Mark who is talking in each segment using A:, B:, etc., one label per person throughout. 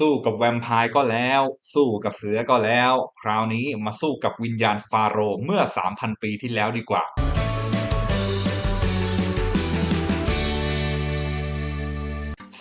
A: สู้กับแวมไพร์ก็แล้ว สู้กับเสือก็แล้ว คราวนี้มาสู้กับวิญญาณฟาโรห์เมื่อ 3,000 ปีที่แล้วดีกว่า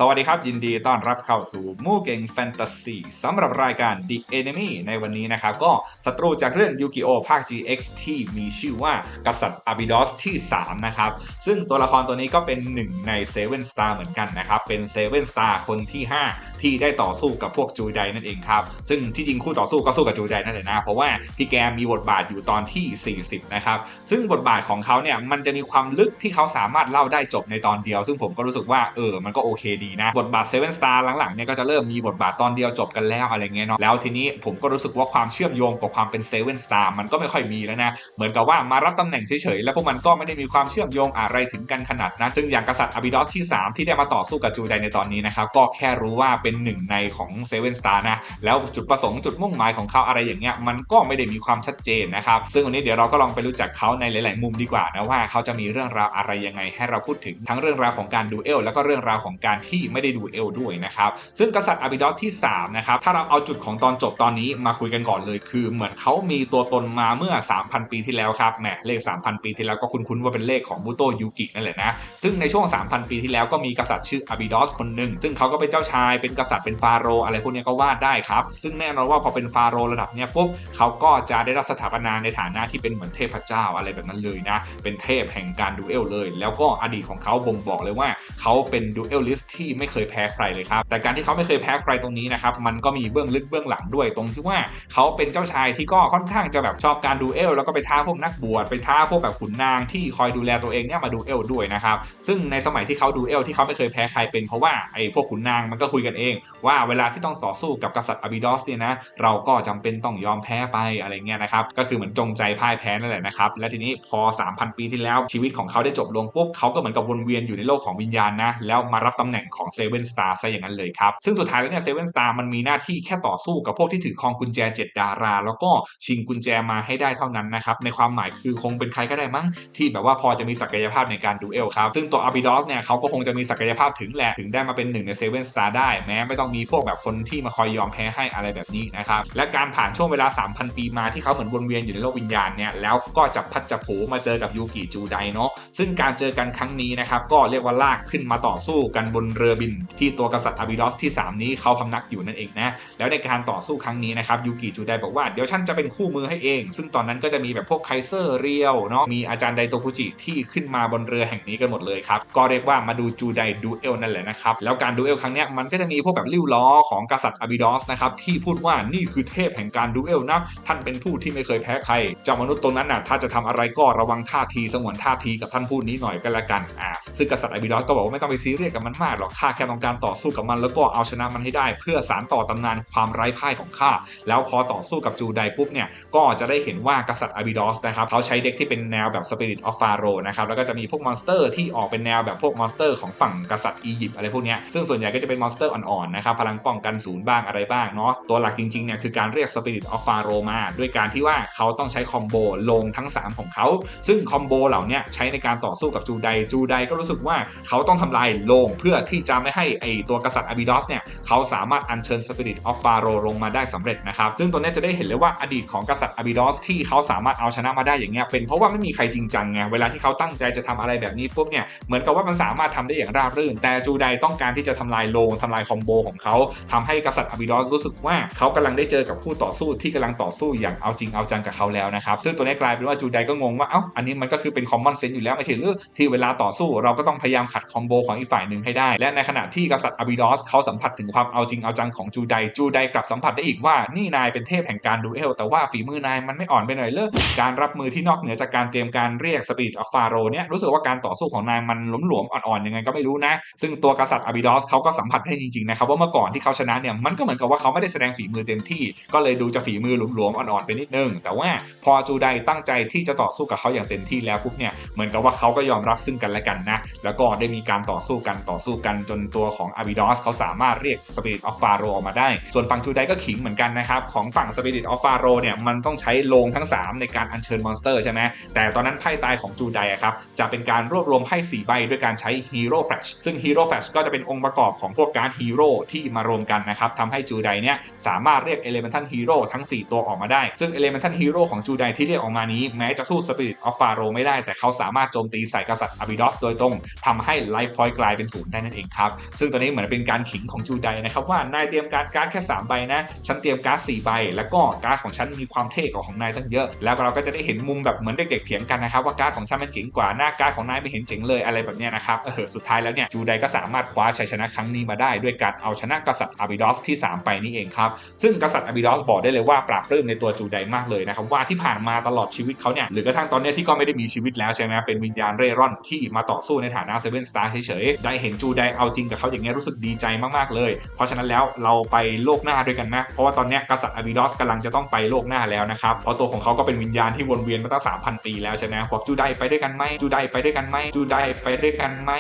A: สวัสดีครับ ยินดีต้อนรับเข้าสู่มู่เก่งแฟนตาซีสำหรับรายการ The Enemy ในวันนี้นะครับ ก็ศัตรูจากเรื่องยูกิโอภาค GX ที่มีชื่อว่ากษัตริย์อาบิดอสที่ 3 นะครับ ซึ่งตัวละครตัวนี้ก็เป็นหนึ่งใน7 Star เหมือนกันนะครับ เป็น7 Star คนที่ 5 ที่ได้ต่อสู้กับพวกจูไดนั่นเองครับ ซึ่งที่จริงคู่ต่อสู้ก็สู้กับจูไดนั่นแหละนะ เพราะว่าพี่แกมีบทบาทอยู่ตอนที่ 40 นะครับ ซึ่งบทบาทของเขาเนี่ยมันจะมีความลึกที่เขาสามารถเล่าได้จบในตอนเดียว ซึ่งผมก็รู้สึกว่าเออมันก็โอเคดีนะ บทบาท7 Star หลังๆเนี่ยก็จะเริ่มมีบทบาทตอนเดียวจบกันแล้วอะไรเงี้ยเนาะแล้วทีนี้ผมก็รู้สึกว่าความเชื่อมโยงกับความเป็น7 Star มันก็ไม่ค่อยมีแล้วนะ เหมือนกับว่ามารับตำแหน่งเฉยๆ แล้วพวกมันก็ไม่ได้มีความเชื่อมโยงอะไรถึงกันขนาดนั้นซึ่งอย่างกษัตริย์อบิดอสที่ 3 ที่ได้มาต่อสู้กับจูไดในตอนนี้นะครับก็แค่รู้ว่าเป็นหนึ่งในของ7 Star นะแล้วจุดประสงค์จุดมุ่งหมายของเขาอะไรอย่างเงี้ยมันก็ไม่ได้มีความชัดเจนนะครับซึ่งวันนี้เดี๋ยวเราก็ลองไปรู้จักเขาในหลาย ๆ มุมดีกว่านะว่าเขาจะมีเรื่องราวอะไรยังไงให้เราพูดถึงทั้งเรื่องราวของการดูเอลแล้วก็เรื่องราวของการที่ไม่ได้ดูเอลด้วยนะครับซึ่งกษัตริย์อาบิดอสที่3นะครับถ้าเราเอาจุดของตอนจบตอนนี้มาคุยกันก่อนเลย คือเหมือนเขามีตัวตนมาเมื่อ 3,000 ปีที่แล้วครับแหมเลข 3,000 ปีที่แล้วก็คุ้นๆว่าเป็นเลขของมูโตยูกินั่นแหละนะซึ่งในช่วง 3,000 ปีที่แล้วก็มีกษัตริย์ชื่ออาบิดอสคนหนึ่งซึ่งเขาก็เป็นเจ้าชายเป็นกษัตริย์เป็นฟาโรห์อะไรพวกนี้ก็ว่าได้ครับซึ่งแน่นอนว่าพอเป็นฟาโรห์ระดับเนี้ยปุ๊บเขาก็จะได้รับสถาปนาในฐานะที่เป็นเหมือนเทพเจ้าอะไรแบบนั้นเลยนะเป็นเทพแห่งการดูเอลเลย แล้วก็อดีตของเขาบ่งบอกเลยว่าเขาเป็นดูเอลลิสทที่ไม่เคยแพ้ใครเลยครับ แต่การที่เขาไม่เคยแพ้ใครตรงนี้นะครับ มันก็มีเบื้องลึกเบื้องหลังด้วยตรงที่ว่าเขาเป็นเจ้าชายที่ก็ค่อนข้างจะแบบชอบการดูเอลแล้วก็ไปท้าพวกนักบวชไปท้าพวกแบบขุนนางที่คอยดูแลตัวเองเนี่ยมาดูเอลด้วยนะครับ ซึ่งในสมัยที่เขาดูเอลที่เขาไม่เคยแพ้ใครเป็นเพราะว่าไอ้พวกขุนนางมันก็คุยกันเอง ว่าเวลาที่ต้องต่อสู้กับกษัตริย์อบิดอสเนี่ยนะเราก็จำเป็นต้องยอมแพ้ไปอะไรเงี้ยนะครับก็คือเหมือนจงใจพ่ายแพ้นั่นแหละนะครับและทีนี้พอ 3,000 ปีที่แล้วชีวิตของเขาได้จบลงปุ๊บเขาก็เหมือนกับวนเวียนอยู่ในโลกของวิญญาณนะแล้วมารับตำแหน่งของเซเว่นสตาร์ซะอย่างนั้นเลยครับ ซึ่งสุดท้ายแล้วเนี่ยเซเว่นสตาร์มันมีหน้าที่แค่ต่อสู้กับพวกที่ถือครองกุญแจ 7 ดารา แล้วก็ชิงกุญแจมาให้ได้เท่านั้นนะครับ ในความหมายคือคงเป็นใครก็ได้มั้ง ที่แบบว่าพอจะมีศักยภาพในการดูเอลครับ ซึ่งตัวอาบิดอสเนี่ยเขาก็คงจะมีศักยภาพถึงแหละถึงได้มาเป็นหนึ่งในเซเว่นสตาร์ได้แม้ไม่ต้องมีพวกแบบคนที่มาคอยยอมแพ้ให้อะไรแบบนี้นะครับและการผ่านช่วงเวลา 3,000 ปีมาที่เขาเหมือนวนเวียนอยู่ในโลกวิญญาณเนี่ยแล้วก็จับพัดจับผูมาเจอกับยูกิจูไดเนาะซึ่งการเจอกันครั้งนี้นะครับก็เรียกว่าลากขึ้นมาต่อสู้กันบนเรือบิน ที่ตัวกษัตริย์อาบิดอสที่ 3 นี้เขาพำนักอยู่นั่นเองนะ แล้วในการต่อสู้ครั้งนี้นะครับยูกิจูไดบอกว่าเดี๋ยวฉันจะเป็นคู่มือให้เอง ซึ่งตอนนั้นก็จะมีแบบพวกไคเซอร์เรียวเนาะมีอาจารย์ไดโตกุจิที่ขึ้นมาบนเรือแห่งนี้กันหมดเลยครับก็เรียกว่ามาดูจูไดดูเอลนั่นแหละนะครับแล้วการดูเอลครั้งนี้มันก็จะมีพวกแบบลิ้วล้อของกษัตริย์อาบิดอสนะครับที่พูดว่านี่คือเทพแห่งการดูเอลนะท่านเป็นผู้ที่ไม่เคยแพ้ใครเจ้ามนุษย์ตรงนั้นน่ะถ้าจะทำอะไรก็ระวังท่าทีสงวนท่าทีกับท่านผู้นี้หน่อยก็แล้วกันอ่าซึ่งกษัตริย์อาบิดอสก็บอกว่าไม่ต้องไปซีเรียสกับมันมากหรอกข้าแค่ต้องการต่อสู้กับมัน แล้วก็เอาชนะมันให้ได้ เพื่อสานต่อตำนานความไร้พ่ายของข้าแล้วพอต่อสู้กับจูไดปุ๊บเนี่ยก็จะได้เห็นว่ากษัตริย์อาบิดอสนะครับเขาใช้เด็กที่เป็นแนวแบบ Spirit of Pharaoh นะครับแล้วก็จะมีพวกมอนสเตอร์ที่ออกเป็นแนวแบบพวกมอนสเตอร์ของฝั่งกษัตริย์อียิปต์อะไรพวกเนี้ยซึ่งส่วนใหญ่ก็จะเป็นมอนสเตอร์อ่อนๆนะครับพลังป้องกันศูนย์บ้างอะไรบ้างเนาะตัวหลักจริงๆเนี่ยคือการเรียก Spirit of Pharaoh มาด้วยการที่ว่าเขาต้องใช้คอมโบลงทั้ง 3 ของเขา ซึ่งคอมโบเหล่านี้ใช้ในการต่อสู้กับจูไดจูไดก็รู้สึกว่าเขาต้องทำลายลงเพื่อที่จะไม่ให้ไอตัวกษัตริย์อาบิดอสเนี่ยเขาสามารถอัญเชิญ Spirit of Pharaoh ลงมาได้สำเร็จนะครับซึ่งตัวนี้จะได้เห็นเลยว่าอดีตของกษัตริย์อาบิดอสที่เขาสามารถเอาชนะมาได้อย่างเงี้ยเป็นเพราะว่าไม่มีใครจริงจังไงเวลาที่เขาตั้งใจจะทำอะไรแบบนี้ปุ๊บเนี่ยเหมือนกับว่ามันสามารถทำได้อย่างราบรื่น แต่จูไดต้องการที่จะทำลายโลงทำลายคอมโบของเขาทำให้กษัตริย์อาบิดอสรู้สึกว่าเขากำลังได้เจอกับคู่ต่อสู้ที่กำลังต่อสู้อย่างเอาจริงเอาจังกับเขาแล้วนะครับซึ่งตัวนี้กลายเป็นว่าจูไดก็งงว่าเอ้าอันนี้มันก็คือเป็นคอมมอนเซนส์อยู่แล้วไม่ใช่หรือที่เวลาต่อสู้เราก็ต้องพยายามขัดคอมโบของอีกฝ่ายหนึ่งให้ได้และในขณะที่กษัตริย์อาบิดอสเขาสัมผัสถึงความเอาจริงเอาจังของจูไดจูไดกลับสัมผัสได้อีกว่านี่นายเป็นเทพแห่งการดูเอลแต่ว่าฝีมือนายมันไม่อ่อนไปหน่อยเลยการรับมือที่นอกเหนือจากการเตรียมการเรียกสปีดออฟฟาโรเนี่ยรู้สึกว่าการต่อสู้ของนายมันหลวมหลวมๆอ่อนๆยังไงก็ไม่รู้นะ ซึ่งตัวกษัตริย์อาบิดอสเขาก็สัมผัสได้จริงๆนะครับว่าเมื่อก่อนที่เขาชนะเนี่ยมันก็เหมือนกับว่าเขาไม่ได้แสดงฝีมือเต็มที่ ก็เลยดูจะฝีมือหลวมๆอ่อนๆไปนิดนึงแต่ว่าพอจูไดตั้งใจที่จะต่อสู้กับเขาอย่างเต็มที่แล้วปุ๊บเนี่ยเหมือนกับว่าเขาก็ยอมรับซึ่งกันและกันนะแล้วก็ได้มีการต่อสู้กันต่อสู้กันจนตัวของ Abydos เขาสามารถเรียก Spirit of Pharaoh ออกมาได้ ส่วนฝั่งจูไดก็ขิงเหมือนกันนะครับ ของฝั่ง Spirit of Pharaoh เนี่ยมันต้องใช้โลงทั้ง 3 ในการอัญเชิญมอนสเตอร์ใช่ไหมแต่ตอนนั้นไพ่ตายของจูไดครับจะเป็นการรวบรวมไพ่4ใบด้วยการใช้ Hero Flash ซึ่ง Hero Flash ก็จะเป็นองค์ประกอบของพวกการ์ดฮีโร่ที่มารวมกันนะครับทำให้จูไดเนี่ยสามารถเรียก Elemental Hero ทั้ง 4 ตัวออกมาได้ ซึ่ง Elemental Hero ของจูไดที่เรียกออกมานี้แม้จะสู้ Spirit of Pharaoh ไม่ได้ แต่เขาสามารถโจมตีใส่กษัตริย์ Abydos โดยตรงทำให้ Life Point กลายเป็นศูนย์ได้นั่นเองครับซึ่งตัวนี้เหมือนเป็นการขิงของจูไดนะครับว่านายเตรียมการการ์ดแค่ 3 ใบนะ ฉันเตรียมการ์ด4ใบ แล้วก็การ์ดของฉันมีความเท่กว่าของนายตั้งเยอะ แล้วเราก็จะได้เห็นมุมแบบเหมือนเด็กๆเถียงกันนะครับว่าการ์ดของฉันมันเจ๋งกว่าหน้าการ์ดของนายไม่เห็นเจ๋งเลยอะไรแบบเนี้ยนะครับเออสุดท้ายแล้วเนี่ยจูไดก็สามารถคว้าชัยชนะครั้งนี้มาได้ ด้วยการเอาชนะกษัตริย์อาบิดอสที่ 3 ไปนี่เองครับซึ่งกษัตริย์อาบิดอสบอกได้เลยว่าปราบปลื้มในตัวจูไดมากเลยนะครับว่าที่ผ่านมาตลอดชีวิตเขาเนี่ยหรือกระทั่งตอนนี้ที่ก็ไม่ได้มีชีวิตแล้วใช่ไหมเป็นวิญญาณเร่ร่อนที่มาต่อสู้ในฐานะเซเว่นสตาร์เฉยๆได้เห็นจูไดเอาจริงกับเขาอย่างเงี้ยรู้สึกดีใจมากๆเลย เพราะฉะนั้นแล้วเราไปโลกหน้าด้วยกันนะ เพราะว่าตอนเนี้ยกษัตริย์อาบิดอสกำลังจะต้องไปโลกหน้าแล้วนะครับ เพราะตัวของเขาก็เป็นวิญญาณที่วนเวียนมาตั้ง3,000ปีแล้วใช่ไหมบอกจูไดไปด้วยกันไหมจูไดไปด้วยกันไหมจูไดไปด้วยกันไหม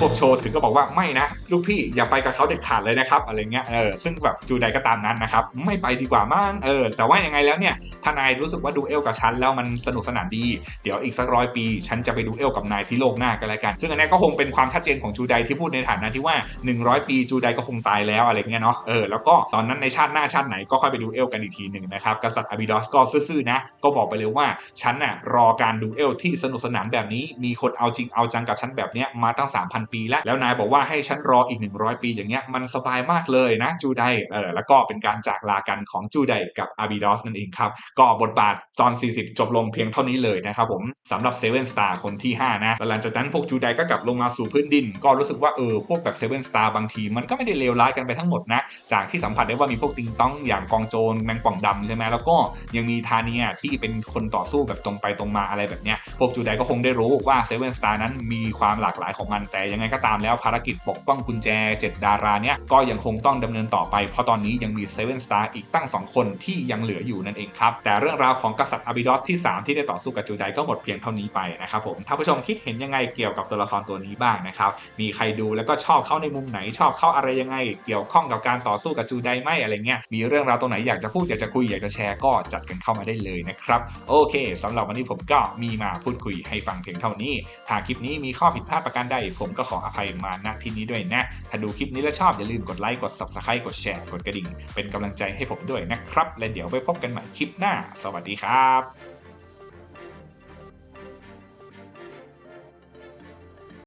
A: พวกโชถึงก็บอกว่าไม่นะ ลูกพี่อย่าไปกับเขาเด็ดขาดเลยนะครับอะไรเงี้ยเออซึ่งแบบจูไดก็ตามนั้นนะครับไม่ไปดีกว่ามั้งเออแต่ว่ายังไงแล้วเนี่ยถ้านายรู้สึกว่าดูเอลกับฉันแล้วมันสนุกสนานดี เดี๋ยวอีกสักร้อยปี ฉันจะไปดูเอลกับนายที่โลกหน้ากันแล้วกัน ซึ่งอันนี้ก็คงเป็นความชัดเจนของจูไดที่พูดในฐานะที่ว่า 100 ปีจูไดก็คงตายแล้วอะไรเงี้ยเนาะเออแล้วก็ตอนนั้นในชาติหน้าชาติไหนก็ค่อยไปดูเอลกันอีกทีหนึ่งนะครับกษัตริย์อาบิดอสก็ซื่อๆนะก็บอกไปเลยว่าฉันน่ะรอการดูเอลที่สนุกสนานแบบนี้มีคนเอาจริงเอาจังกับฉันแบบเนี้ยมาตั้ง 3,000 ปีแล้วแล้วนายบอกว่าให้ฉันรออีก 100 ปีอย่างเงี้ยมันสบายมากเลยนะจูไดเออแล้วก็เป็นการจากลากันของจูไดกับอาบิดอสนั่นเองครับก็บทบาทตอน 40 จบลงเพียงเท่านี้เลยนะครับผมสำหรับเซเว่นสตาร์คนที่ 5 นะหลังจากนั้นพวกจูไดก็กลับลงมาสู่พื้นดิน ก็รู้สึกว่าเออพวกแบบเซเว่นสตาร์บางที มันก็ไม่ได้เลวร้ายกันไปทั้งหมดนะ จากที่สัมผัสได้ว่ามีพวกติงต้องอย่างกองโจรแมงป่องดำใช่ไหมแล้วก็ยังมีทานียที่เป็นคนต่อสู้แบบตรงไปตรงมาอะไรแบบเนี้ยพวกจูไดก็คงได้รู้ว่าเซเว่นสตาร์นั้นมีความหลากหลายของมันแต่ยังไงก็ตามแล้วภารกิจปกป้องกุญแจ 7 ดาราเนี้ยก็ยังคงต้องดำเนินต่อไป เพราะตอนนี้ยังมีเซเว่นสตาร์อีกตั้ง 2 คนที่ยังเหลืออยู่นั่นเองครับ แต่เรื่องราวของกษัตริย์อาบิดอสที่ 3 ที่ได้ต่อสู้กับจูไดก็หมดเพียงเท่านี้ไปนะครับผมถ้านผู้ชมคิดเห็นยังไงเกี่ยวกับตัวละครตัวนี้บ้างนะครับมีใครดูแล้วก็ชอบเขาในมุมไหนชอบเขาอะไรยังไง เกี่ยวข้องกับการต่อสู้กับจูไดไหมอะไรเงี้ยมีเรื่องราวตรงไหนอยากจะพูดอยากจะคุยอยากจะแชร์ก็จัดกันเข้ามาได้เลยนะครับ โอเคสำหรับวันนี้ผมก็มีมาพูดคุยให้ฟังเพียงเท่านี้ถ้าคลิปนี้มีข้อผิดพลาดประการใดผมก็ขออภัยมาณที่นี้ด้วยนะถ้าดูคลิปนี้แล้วชอบอย่าลืมกดไลค์กด subscribe กดแชร์กดกระดิ่ง เป็นกำลังใจให้ผมด้วยนะครับ และเดี๋ยวไปพบกันใหม่คลิปหน้า สวัสดีครับ